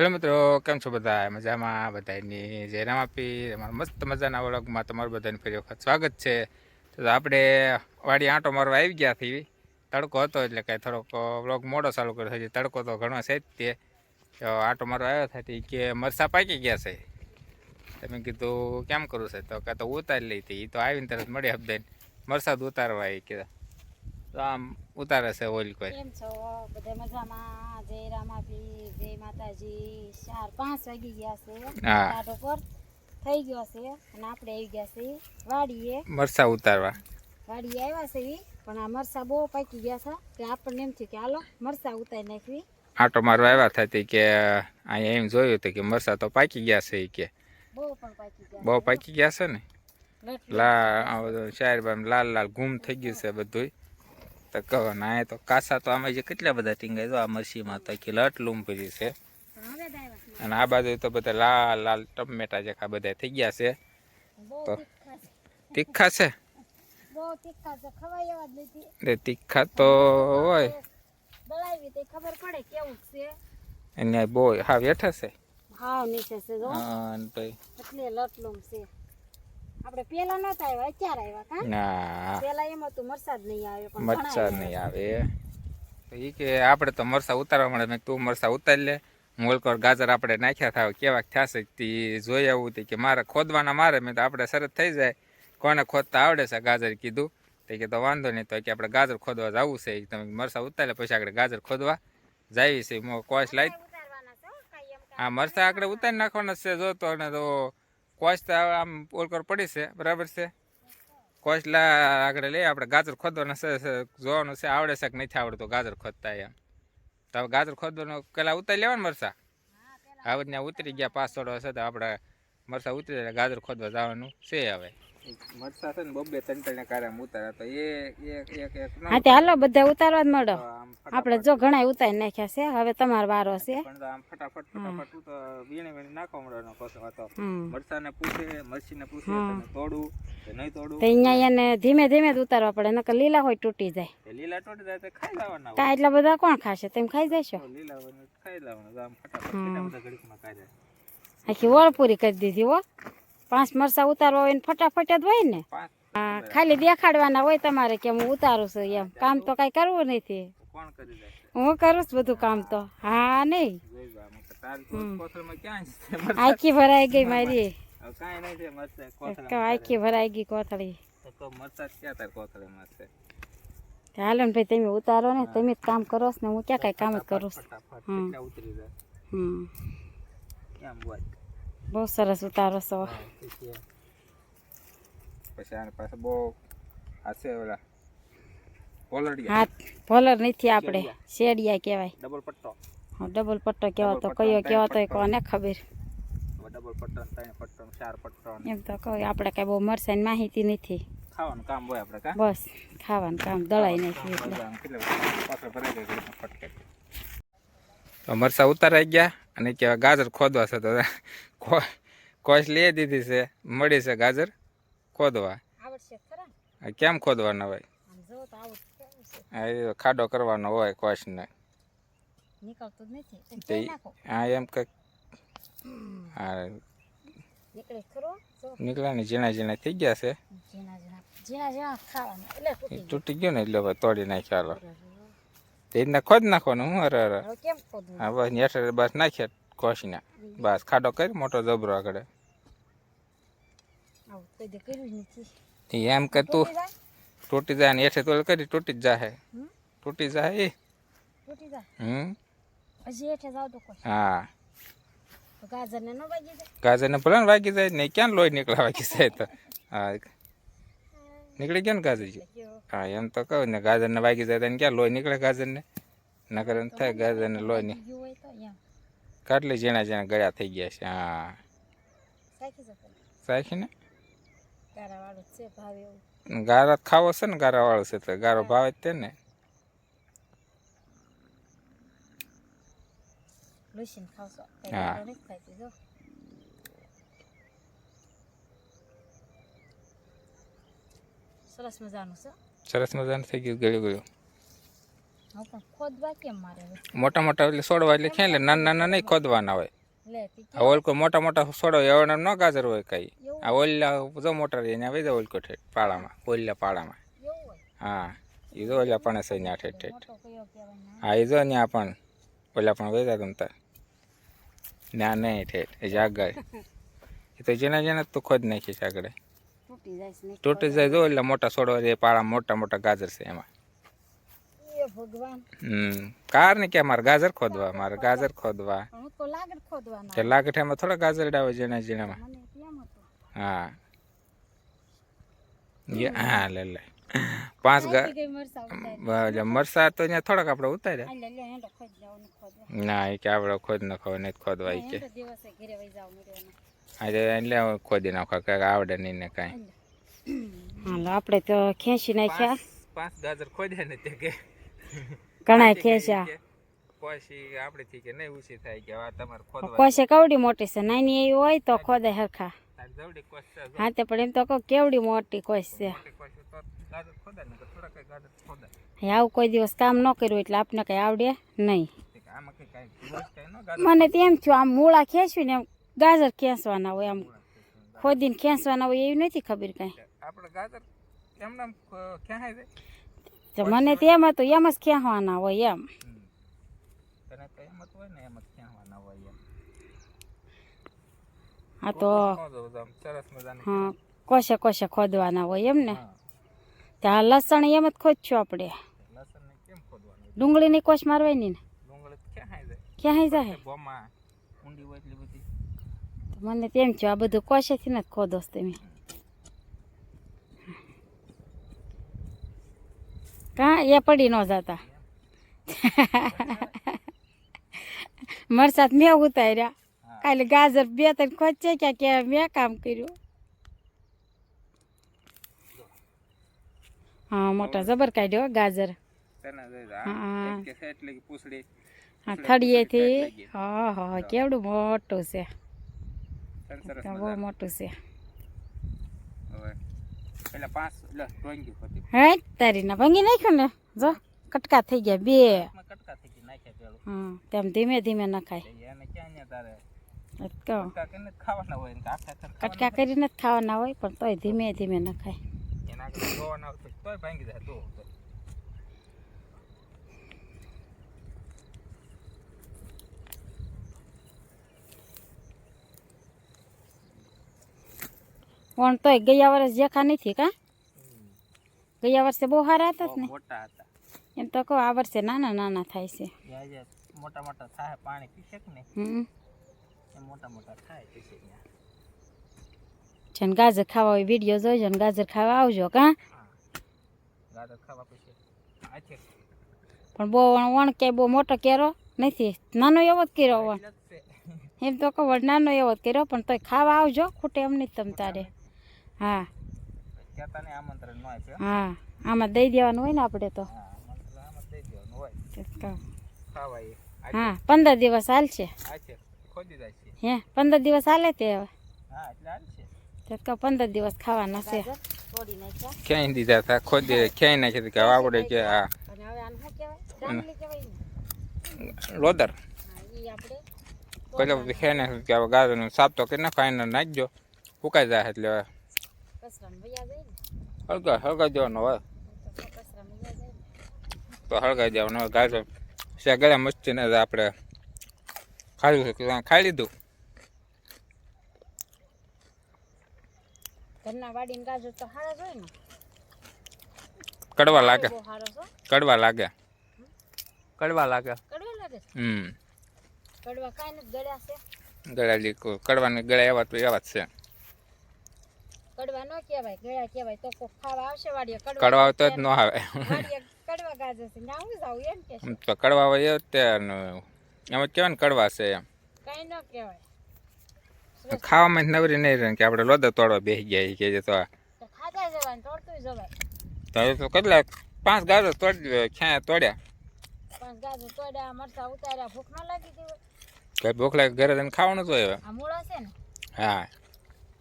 Hello મિત્રો, કેમ છો બધા? મજામાં? બધાની જયરામ આપી. તમારા મસ્ત મજાના વ્લોગમાં તમારું બધાને ફરી વખત સ્વાગત છે. તો આપણે વાડી આંટો મારવા આવી ગયા હતી તડકો હતો એટલે કાંઈ થોડોક વ્લોગ મોડો ચાલુ કર્યો છે. તડકો તો ઘણો છે જ તે. આંટો મારવા આવ્યો હતા કે મરસા પાકી ગયા છે. તમે કીધું, કેમ કરું છે? તો કાં તો ઉતારી લઈ હતી. એ તો આવીને તરત મળી હબદાઈને મરસાદ ઉતારવા આવી કીધા તો આમ ઉતારે છે ઓઇલ કોઈ. કેમ છો બધા મજામાં. જય રામાજી જય માતાજી. ચાર પાંચ વાગી ગયા છે. હા. પર થઈ ગયો છે અને આપણે આવી ગયા છે વાડીએ. મરસા ઉતારવા. વાડીએ આવ્યા છે પણ આ મરસા બહુ પાકી ગયા છે કે આપણને એમ થયું કે હાલો મરસા ઉતારી નાખવી. આંટો મારવા આવ્યા થતી કે અહીંયા એમ જોયું હતું કે મરસા તો પાકી ગયા છે કે. બહુ પણ પાકી ગયા બહુ પાકી ગયા છે ને? લા ચાર બામ લાલ લાલ ગુમ થઈ ગયું છે બધું તો કહો ના એ તો કાસા તો આમાં જે કેટલા બધા ટીંગાય દો આ મરસીમાં તો આખી લટ પડી છે. અને આ બાજુ તો બધા લાલ લાલ ટમેટા જેખા બધા થઈ ગયા છે. તો. તીખા છે. તીખા તે હોય. ખબર પડે કેવું છે. એને બહુ હા બેઠા છે. હા નીચે છે હા, ભાઈ એટલે લટલુમ છે. આપણે પેલા નતા આવ્યા અત્યારે આવ્યા કા? ના. પેલા એમ હતું મરસાદ નહીં આવ્યો પણ મરસાદ નહીં આવે. તો ઈ કે આપણે તો મરસા ઉતારવા મળે મેં તું મરસા ઉતારી લે. મોલકોર ગાજર આપણે નાખ્યા થાવ કેવા થશે તે જોઈ આવું તે કે મારે ખોદવાના મારે મેં તો આપણે સરસ થઈ જાય. કોને ખોદતા આવડે છે? ગાજર કીધું. તે કે તો વાંધો નહીં તો કે આપણે ગાજર ખોદવા જવું છે. તમે મરસા ઉતારે પછી આપણે ગાજર ખોદવા જાય છે. ઉતારવાના છે હો, આ મરસા આપણે ઉતારી નાખવાના છે જો તો તો કોશ તો આમ ઓલકર પડી છે બરાબર છે? કોચલા આગળ લઈએ આપણે ગાજર ખોદવાનું છે જોવાનું છે આવડે છે કે નથી આવડતું ગાજર ખોદતા એમ. તો હવે ગાજર ખોદવાનું પેલા ઉતારી લેવાનું મરસા હવે ત્યાં ઉતરી ગયા પાછળ હશે તો આપણે મરસા ઉતરી ગાજર ખોદવા જવાનું છે હવે. મરસા છે ને બબ્બે ત્રણ ત્રણ કારામાં ઉતારા તો એ એક એક એક હા તે હાલો બધા ઉતારવા જ મળો. આપણે જો ઘણા ઉતારી નાખ્યા છે હવે તમારો વારો છે. પણ આમ ફટાફટ ફટાફટ તો વીણે વીણે નાખવા મળવાનો કોસો હતો. મરસાને પૂછે મરસીને પૂછે. તમે તોડું કે નહીં તોડું? તો અહીંયા એને ધીમે ધીમે જ ઉતારવા પડે નકર લીલા હોય તૂટી જાય. લીલા તૂટી જાય તો ખાઈ લેવાના. કા એટલા બધા કોણ ખાશે તેમ ખાઈ જશો? લીલા ખાઈ લેવાના આમ ફટાફટ કેટલા બધા ઘડીકમાં ખાઈ જાય? આખી વળપૂરી કરી દીધી હો. પાંચ મરસા ઉતારવા હોય ને ફટાફટ જ હોય ને. ખાલી દેખાડવાના હોય તમારે કે હું ઉતારું છું એમ. કામ તો કઈ કરવું નથી. હું કરું છું બધું કામ તો. હા નહીં? આખી ભરાઈ ગઈ મારી. આખી ભરાઈ ગઈ કોથળી. હાલો ને ભાઈ તમે ઉતારો ને તમે જ કામ કરો ને હું ક્યાં કઈ કામ જ કરું છું. હમ. કેમ બોલ બહુ સરસ ઉતારો છો પછી પછી આની પાસે બહુ છે ઓલા ઓલડિયા હાથ ભોલર નથી આપણે શેડિયા કહેવાય ડબલ પટ્ટો હા, ડબલ પટ્ટો કહેવાતો કયો કહેવાતો એ કોને ખબર ડબલ પટ્ટો ને ત્રણ પટ્ટો ચાર પટ્ટો એમ તો કહું આપણે કઈ બહુ મરસાની માહિતી નથી ખાવાનું કામ હોય આપણે કા બસ ખાવાનું કામ દળાઈ નહીં એટલે બધાને કેટલા પાછળ ભરાઈ ગઈ ફટકે. મરસા ઉતારાઈ ગયા અને કહેવાય ગાજર ખોદવા છે તો કોશ લઈ દીધી છે મળી છે ગાજર ખોદવા. કેમ ખોદવાના હોય? એ ખાડો કરવાનો હોય કોશને. જોઈ એમ કંઈક આ નીકળે ખરો? ઝીણા ઝીણા થઈ ગયા છે. તૂટી ગયો. ને એટલે તોડી નાખ્યા તે રીતના ખોદ નાખવાનું હું અરે અરે. હવે કેમ ખોદવું? હા બસ નેઠે બસ નાખ્યા કોશના. બસ ખાડો કરી મોટો જબરો આગળ. આવું કોઈ દે કર્યું જ નથી. ઈ એમ કે તું તૂટી જાય? તૂટી જાય ને હેઠે તો કરી તૂટી જ જાહે. હમ? તૂટી જાય એ. તૂટી જાય? હમ? હજી હેઠે જાવ તો કોઈ હા. તો ગાજરને ન વાગી જાય? ગાજરને ભલે ને વાગી જાય ને ક્યાં લોહી નીકળવા વાગી જાય તો? હા નીકળી ગયા ને ગાજર હા એમ તો કહું ને ગાજરને વાગી જાય એને ક્યાં લોહી નીકળે ગાજરને? નકર એમ થાય ગાજરને લોહી ની ગયું જીણા ઝીણા ઝીણા ગળ્યા થઈ ગયા છે હા. સાખીને ગારા ખાવો છે ને ગારા વાળું છે તો ગારો ભાવે તે ને. હા. વાંધો નથી ખાતી જો સરસ મજાનું છે. સરસ મજાનું થઈ ગયું ગળ્યું ગળ્યું. ખોદવા કેમ મારે મોટા મોટા એટલે છોડવા એટલે ક્યાં નાના નાના નહીં ખોદવાના હોય. આ ઓલકો મોટા મોટા છોડો એવાના ન ગાજર હોય કઈ. આ ઓલ્યા જો મોટા રહી ત્યાં વહી જાય ઓલકો ઠેઠ પાળામાં ઓલ્લા પાળામાં. હા એ જો ઓલ્યા પણ છે ત્યાં ઠેઠ ઠેઠ. હા એ જો ત્યાં પણ. ઓલા પણ જાય તમતા ના નહીં ઠેઠ એ જાગર એ તો જેના જેના તું ખોદ નાખીશ આગળ. તૂટી જાય છે ને તૂટી જાય જો એટલે મોટા છોડવા છે પાળા મોટા મોટા ગાજર છે એમાં એ ભગવાન હમ કાર ને કે મારે ગાજર ખોદવા મારે ગાજર ખોદવા પણ હું તો લાગડ ખોદવાના કે લાગઠામાં થોડા ગાજર ડાવે જેના જેનામાં મને કેમ હતું હા ય- હા લે લે પાંચ ગા આખી ગઈ મરસા ઉતારી બ- મરસા તો અહીંયા થોડાક આપણે ઉતાર્યા આ લે લે હેંડો ખોદ જાવ ને ખોદવા ના એ કે આપણે ખોદ નાખો નહીં તો ખોદવા ઈ કે આજે એટલે ખોદી નાખો. કાંઈક આવડે નહીં ને કાંઈ. હાલો આપણે તો ખેંચી નાખ્યા. પાંચ ગાજર ખોદ્યા ને તે કે. ઘણા ખેંચ્યા. પછી આપણેથી કે નહીં ઊંચી થાય કે આ તમારે ખોદવા કોશે કવડી મોટી છે? નાની એવી હોય તો ખોદે હરખા. છે? હા તે પણ એમ તો કહો કેવડી મોટી કોશ છે. આવું કોઈ દિવસ કામ ન કર્યું એટલે આપને કઈ આવડે નહીં. તે કે આમાં કઈ કાંઈ દિવસ કાંઈ ન ગાજર મને તો એમ થયું આમ મૂળા ખેંચવી ને એમ ગાજર ખેંચવાના હોય આમ. ખોદીને ખેંચવાના હોય એવી નથી ખબર કાંઈ. આપણે ગાજર એમને એમ જાય મને તો એમ હતું એમ જ ખેંચવાના હોય એમ. હા તો હા કોશે કોશે ખોદવાના હોય એમ ને. ત્યાં લસણ એમ જ ખોદશું આપણે. ડુંગળીની કોશ મારવાની ને? ક્યાં જાય ક્યાંય જાય બોમાં ઊંડી હોય એટલી બધી તો મને તેમ થયું આ બધું કોશેથી ને જ ખોદોસ તમે. કાં એ પડી ન જતા? મરસાદ મેં ઉતાર્યા. કાલે ગાજર બે ત્રણ ખોચે ક્યાં કે મેં કામ કર્યું. હા મોટા જબર કાઢ્યો ગાજર. તને હા. થળીએથી હા હા કેવડું મોટું છે. તને સરસ બહુ મોટું છે એટલે પાંચ ડ્રોઈંગ હતી હે તારી ના ભાંગી નાખ્યું ને જો કટકા થઈ ગયા બે માં કટકા થઈ ગઈ નાખ્યા પેલું હા તેમ ધીમે ધીમે નખાય એને ક્યાં ને તારે કટકા કરીને ખાવાના હોય ને આખા આખા કટકા કરીને જ ખાવાના હોય પણ તોય ધીમે ધીમે નખાય. એના તોય ભાંગી જાય તો. પણ તોય ગયા વર્ષ જેખા નથી કા? ગયા વર્ષે બહુ સારા હતા ને? મોટા હતા. એમ તો કહો આ વર્ષે નાના નાના થાય છે. મોટા મોટા થાય પાણી પીશે ને હમ. મોટા મોટા થાય પીશે જેને ગાજર ખાવા હોય વીડિયો જોઈજો ને ગાજર ખાવા આવજો કા? ગાજર ખાવા પછી પણ બહુ વણ કે બહુ મોટો કેરો નથી. નાનો એવો જ વણ. છે. એમ તો કહો નાનો એવો જ કર્યો પણ તોય ખાવા આવજો ખૂટે એમ નહીં તમ તારે. હા. કહેતા ને આમંત્રણ ન આપ્યો. હા. આમાં દઈ દેવાનું હોય ને આપણે તો. હા પંદર દિવસ હાલશે. ખોદી હે પંદર દિવસ હાલે તે હવે. હા એટલે તો પંદર દિવસ ખાવાના છે. ક્યાંય દીધા હતા? ખોદી ક્યાંય નાખી કે આવડે કે આ. અને હવે આને શું કહેવાય? ડાંગલી કહેવાય ને લોદર. પેલો ખેને કે ગાજરનું સાફ તો કરી નાખો એને નાખજો. ફૂકાઈ જાય એટલે કચરામાં વયા જાય ને હળગા હળગાઈ દેવાનો હોય તો હળગાઈ દેવાનો હોય ગાજર છે ગળા મસ્તી ને આપણે ખાધું છે ખાઈ લીધું? ઘરના વાડીને ગાજર તો સારા હોય ને? કડવા લાગે. કડવા લાગે. કડવા લાગે. કડવા લાગે હમ. કડવા કાંઈ નથી ગળ્યા છે? ગળા લીકું કડવાને ગળા એવા તો એવા જ છે. કડવા ન કહેવાય ગળ્યા કહેવાય તો કોક ખાવા આવશે વાડીએ કડવા તો જ ન આવે. કડવા ગાજે છે ના હું જાઉં એમ કે આમ તો કડવા હોય તે એમ જ કહેવાય ને કડવા છે એમ. કાંઈ ન કહેવાય. ખાવામાં જ નવરી નહીં રહે કે આપણે લોદા તોડવા બેસી ગયા કે તો તો ખાતા જવાય તોડતું જવાય. તો કેટલા પાંચ ગાજર તોડી ક્યાં તોડ્યા? મરચા ઉતાર્યા ભૂખ ન લાગી હતી. કઈ ભૂખ લાગે ઘરે જઈને ખાવાનું તો હવે. આ મૂળા છે ને? હા.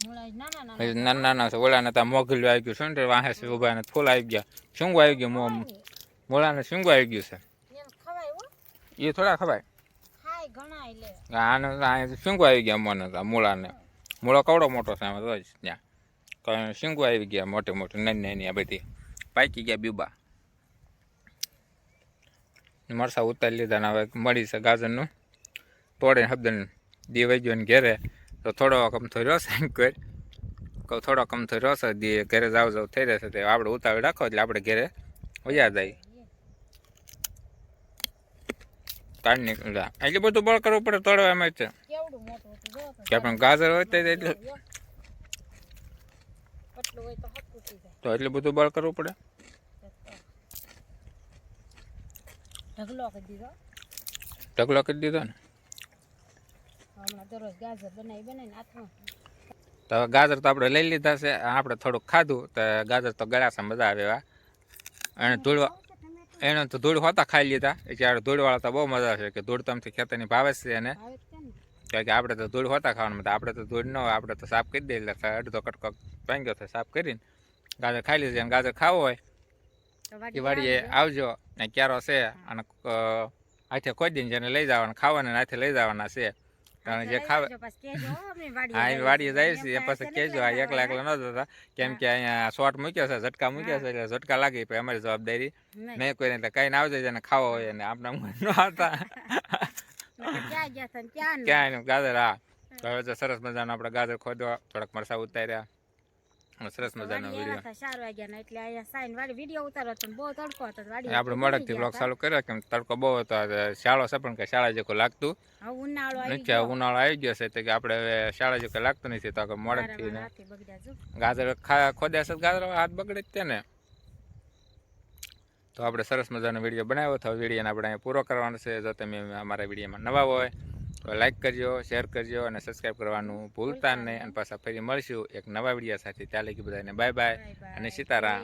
નાના નાના નાના ત્યાં મોગલું આવી ગયું શું વાહે છે ઊભા ને ફૂલ આવી ગયા. શૂંગું આવી ગયું મોમ મોળા ને શૂંગું આવી ગયું છે. એ થોડા ખવાય. આને આ આવી ગયા મને મૂળા ને મૂળો કવડો મોટો છે આમાં તો જ ત્યાં. કારણ આવી ગયા મોટી મોટી નાની નાની આ બધી. પાકી ગયા બીબા મરસા ઉતારી લીધા ને હવે મળી છે ગાજરનું. તોડે હબદન દી વહી ગયો ને ઘેરે. તો થોડો કમથો એમ કર. કહું થોડો કમથો રહ્યો છે દી ઘરે જાવ જાવ થઈ રહેશે તે આપણે ઉતાવળ રાખો એટલે આપણે ઘરે વયા જાય. કાઢ નીકળ્યા એટલે બધું બળ કરવું પડે તોડવા એમ છે. કે આપણે ગાજર હોય તે એટલે. તો એટલું બધું બળ કરવું પડે. ઢગલો કરી દીધો. ઢગલો કરી દીધો ને. હમણાં દરરોજ ગાજર બનાવી બનાવીને હાથમાં તો ગાજર તો આપણે લઈ લીધા છે. આપણે થોડુંક ખાધું. તો ગાજર તો ગળાશે મજા આવે એવા. એને ધૂળ એને તો ધૂળ હોતા ખાઈ લીધા. એટલે ધૂળવાળા તો બહુ મજા છે કે ધૂળ તમથી ખેતરની ભાવે છે એને. કારણ કે આપણે તો ધૂળ હોતા ખાવાનું તો આપણે તો ધૂળ ન હોય આપણે તો સાફ કરી દઈએ. એટલે અડધો કટકો ભાંગ્યો થાય સાફ કરીને ગાજર ખાઈ લીધું. અને ગાજર ખાવો હોય એ વાડીએ આવજો. ને ક્યારો છે અને અ, કોઈ દિન જેને લઈ જવાના ખાવાના ને હાથે લઈ જવાના છે. કારણ જે ખાવે હા એ વાડીએ જાય છે એ પછી કહેજો આ એકલા એકલા ન જતા. કેમ કે અહીંયા શોર્ટ મૂક્યો છે ઝટકા મૂક્યો છે એટલે ઝટકા લાગી પછી અમારી જવાબદારી નહીં. કોઈને એટલે કઈ આવજે જેને ખાવો હોય અને આપણા ન આવતા. ક્યાં ગયા હતા ક્યાં ક્યાં ગાજર હા. તો હવે તો સરસ મજાનો આપણે ગાજર ખોદવા થોડાક મરસા ઉતાર્યા. સરસ મજાનો વીડિયો ચાર વાગ્યા ના એટલે અહીંયા સાઈન વાળી વીડિયો ઉતારો તો બહુ તડકો હતો વાડી આપણે મોડકથી બ્લોગ ચાલુ કર્યો કેમ તડકો બહુ હતો શાળો છે પણ કે શાળા જેવું લાગતું. ઉનાળો આવી નથી ઉનાળો આવી ગયો છે તો કે આપણે હવે શાળા જેવું લાગતું નથી તો હાથે ગાજર ખોદ્યા છે ગાજર હાથ બગડે જ ને. તો આપણે સરસ મજાનો વીડિયો બનાવ્યો તો વિડીયોને આપણે અહીંયા પૂરો કરવાનો છે જો તમે અમારા વિડીયોમાં નવા હોય તો લાઈક કરજો શેર કરજો અને સબસ્ક્રાઈબ કરવાનું ભૂલતા નહીં. અને પાછા ફરી મળશું એક નવા વીડિયો સાથે. ત્યાં લગી બધાને બાય બાય. અને સીતારામ.